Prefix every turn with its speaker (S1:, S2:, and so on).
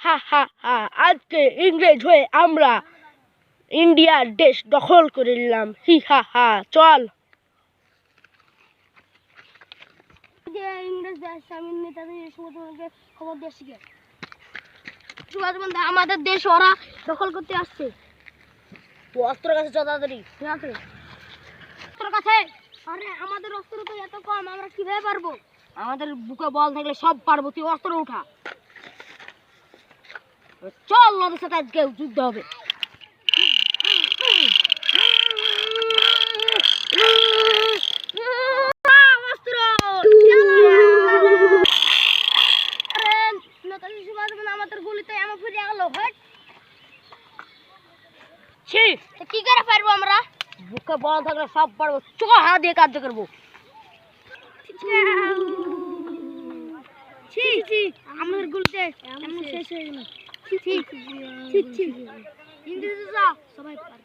S1: হা হা হা। আজকে ইংরেজ হয়ে আমরা ইন্ডিয়ার দেশ দখল করে নিলাম। হি হা হা। চল।
S2: আমাদের দেশ ওরা দখল করতে আসছে।
S1: অস্ত্র কাছে তাড়াতাড়ি।
S2: ঠিক আছে অস্ত্র কাছে? আরে আমাদের অস্ত্র তো এত কম আমরা কীভাবে পারব?
S1: আমাদের বুকে বল থাকলে সব পারব। তুই অস্ত্র উঠা। চল ওদের সাথে আজকে যুদ্ধ হবে
S2: কি করে পারব আমরা
S1: বুকে বল সব পারব চ হাত দিয়ে কার্য করব
S2: ছি ছি এমন শেষ হয়ে গেল ছি ছি ছি ছি ইংরেজরা সবাই পারে